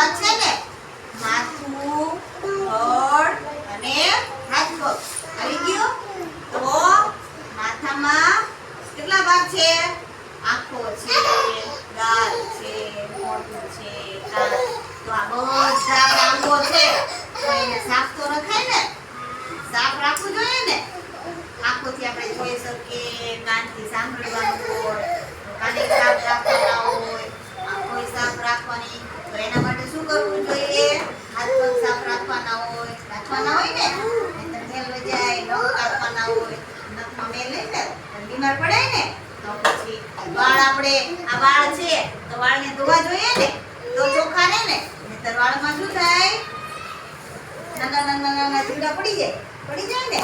ભાગ છે ને? માથું ધડ અને હાથ પગ. આવી ગયો? તો માથામાં કેટલા ભાગ છે? આંખો છે, ગાલ છે, મોઢું છે, કાન. તો આ બધા અંગો છે. એને સાફ તો રખાય ને? સાફ રાખવું જોઈએ ને? આંખોથી આપણે જોઈ શકીએ, કાનથી સાંભળવાનું હોય કાને સાફ રાખવાના હોય, આંખોય સાફ રાખવાની તો એના માટે શું કરવું જોઈએ? હાથ પગ સાફ રાખવાના હોય રાખવાના હોય ને? નહીંતર મેલ જાય નખ કાપવાના હોય, નખમાં મેલ લઈ ને બીમાર પડાય ને? તો પછી વાળ આપણે, આ વાળ છે, તો વાળને ધોવા જોઈએ ને? તો ચોખ્ખા રહે ને? નહીંતર વાળમાં શું થાય? નાના નાના નાના જીવડા પડી જાય પડી જાય ને?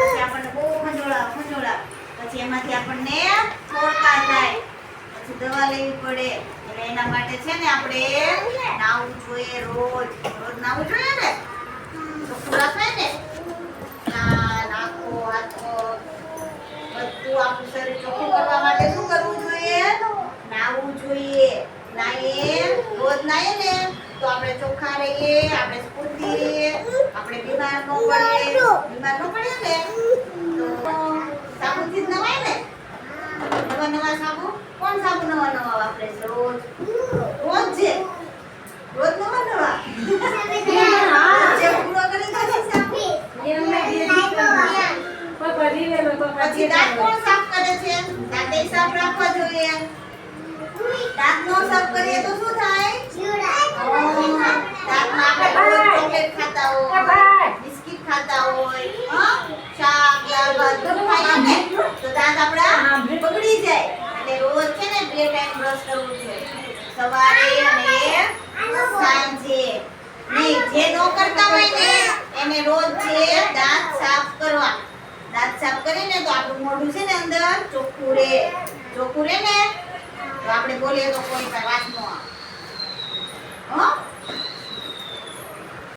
પછી આપણને બહુ ખંજોળા ખંજોળા. પછી એમાંથી આપણને ફોડકા થાય. પછી દવા લેવી પડે. એના માટે છે ને આપણે નાવું જોઈએ રોજ. રોજ નાવું જોઈએ ને? ચોખ્ખું થાય ને? નાખો, હાથો. બધું આપણું શરીર ચોખ્ખું કરવા માટે શું કરવું જોઈએ? નાવું જોઈએ. નાઈએ, રોજ નાઈએ ને, તો આપણે ચોખ્ખા રહીએ, આપણે સ્ફૂર્તિ રહીએ, આપણે બીમાર ન પડીએ બીમાર ન પડીએ ને? તો સાબુથી જ નવાય ને? નવા નવા સાબુ? કોણ સાબુ નવા નવા વાપરે છે? રોજ. રોજ છે રોજ નવા નવા? હા, જે પૂરો કરી દે છે સાબુ? પછી. દાંત કોણ સાફ કરે છે? દાંતે સાફ રાખવા જોઈએ. દાંત નો સાફ કરીએ તો શું થાય? દાંતમાં આપણે ચોકલેટ ખાતા હોય બિસ્કિટ ખાતા હોય શાક દાળ ભાત બધું ખાઈએ તો દાંત આપણા બગડી જાય. એટલે રોજ છે ને બે ટાઈમ બ્રશ કરવું છે. સવારે અને સાંજે. નહીં, જે ન કરતા હોય ને, એને રોજ છે દાંત સાફ કરવા. દાંત સાફ કરીને તો આપણું મોઢું છે ને અંદર ચોખ્ખું રહે. ચોખ્ખું રહે ને? તો આપણે બોલીએ તો કોઈ વાત ન આવે.